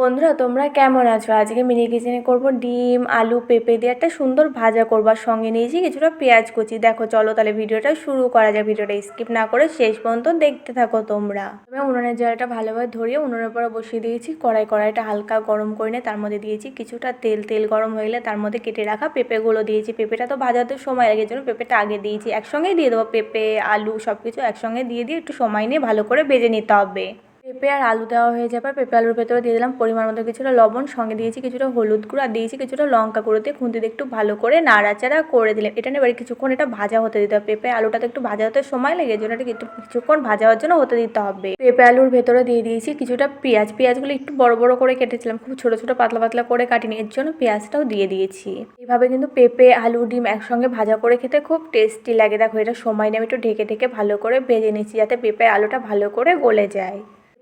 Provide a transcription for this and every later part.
বন্ধুরা, তোমরা কেমন আছো? আজকে মিনি কিচেনে করব ডিম, আলু, পেঁপে দিয়ে একটা সুন্দর ভাজা করবার সঙ্গে নিয়েছি কিছুটা পেঁয়াজ কুচি। দেখো, চলো তাহলে ভিডিওটা শুরু করা যায় ভিডিওটা স্কিপ না করে শেষ পর্যন্ত দেখতে থাকো তোমরা। আমি উনুনের জলটা ভালোভাবে ধরিয়ে উনুনের পরে বসিয়ে দিয়েছি। কড়াই, কড়াইটা হালকা গরম করে নিয়ে তার মধ্যে দিয়েছি কিছুটা তেল। তেল গরম হয়ে গেলে তার মধ্যে কেটে রাখা পেঁপেগুলো দিয়েছি। পেঁপেটা তো ভাজাতে সময় লাগে জন্য পেঁপেটা আগে দিয়েছি। একসঙ্গেই দিয়ে দেবো। পেঁপে, আলু সব কিছু একসঙ্গে দিয়ে দিয়ে একটু সময় নিয়ে ভালো করে ভেজে নিতে হবে। পেঁপে আর আলু দেওয়া হয়ে যাবে পেঁপে আলুর ভেতরে দিয়ে দিলাম পরিমাণ মতো কিছুটা লবণ, সঙ্গে দিয়েছি কিছুটা হলুদ গুঁড়ো, আর দিয়েছি কিছুটা লঙ্কা গুঁড়ো দিয়ে দিয়ে একটু ভালো করে নাড়াচাড়া করে দিলাম। এটা নিয়ে এবারে কিছুক্ষণ এটা ভাজা হতে দিতে হবে। পেঁপে আলুটাতে একটু ভাজা হতে সময় লেগে জন্য এটা একটু কিছুক্ষণ ভাজা হওয়ার জন্য হতে দিতে হবে। পেঁপে আলুর ভেতরে দিয়ে দিয়েছি কিছুটা পেঁয়াজ। পেঁয়াজগুলো একটু বড় বড় করে কেটেছিলাম, খুব ছোটো ছোটো পাতলা পাতলা করে কাটিনি, এর জন্য পেঁয়াজটাও দিয়ে দিয়েছি। এইভাবে কিন্তু পেঁপে, আলু, ডিম একসঙ্গে ভাজা করে খেতে খুব টেস্টি লাগে। দেখো এটা সময় নিয়ে আমি একটু ঢেকে ঢেকে ভালো করে ভেজে নিয়েছি যাতে পেঁপে আলুটা ভালো করে গলে যায়।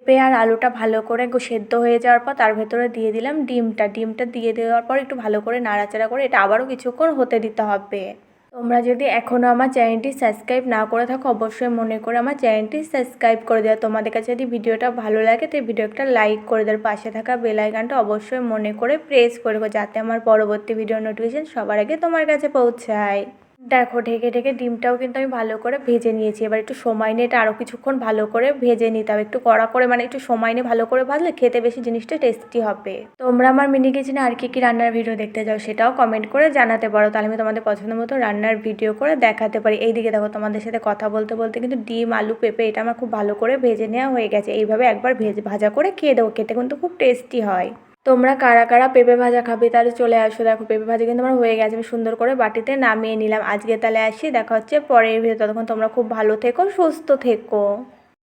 পেঁপে আর আলুটা ভালো করে সেদ্ধ হয়ে যাওয়ার পর তার ভেতরে দিয়ে দিলাম ডিমটা। ডিমটা দিয়ে দেওয়ার পর একটু ভালো করে নাড়াচাড়া করে এটা আবারও কিছুক্ষণ হতে দিতে হবে। তোমরা যদি এখনও আমার চ্যানেলটি সাবস্ক্রাইব না করে থাকো, অবশ্যই মনে করে আমার চ্যানেলটি সাবস্ক্রাইব করে দেওয়া তোমাদের কাছে যদি ভিডিওটা ভালো লাগে, তো ভিডিও একটা লাইক করে দেওয়ার পাশে থাকা বেল আইকনটা অবশ্যই মনে করে প্রেস করে দেবো যাতে আমার পরবর্তী ভিডিও নোটিফিকেশন সবার আগে তোমার কাছে পৌঁছায়। দেখো, ঢেকে ঢেকে ডিমটাও কিন্তু আমি ভালো করে ভেজে নিয়েছি। এবার একটু সময় নিয়ে এটা আরও কিছুক্ষণ ভালো করে ভেজে নিতে হবে। একটু কড়া করে মানে একটু সময় নিয়ে ভালো করে ভাজলে খেতে বেশি জিনিসটা টেস্টি হবে। তোমরা আমার মিনি কিচেনে আর কি কি রান্নার ভিডিও দেখতে যাও সেটাও কমেন্ট করে জানাতে পারো। তাহলে আমি তোমাদের পছন্দ মতো রান্নার ভিডিও করে দেখাতে পারি। এইদিকে দেখো, তোমাদের সাথে কথা বলতে বলতে কিন্তু ডিম, আলু, পেঁপে এটা আমার খুব ভালো করে ভেজে নেওয়া হয়ে গেছে। এইভাবে একবার ভেজে, ভাজা করে খেয়ে দেবো। খেতে কিন্তু খুব টেস্টি হয়। তোমরা কারা কারা পেঁপে ভাজা খাবে তাহলে চলে আসো। দেখো, পেঁপে ভাজা কিন্তু আমার হয়ে গেছে, আমি সুন্দর করে বাটিতে নামিয়ে নিলাম। আজকে তাহলে আসি, দেখা হচ্ছে পরের ভিডিও ততক্ষণ তোমরা খুব ভালো থেকো, সুস্থ থেকো।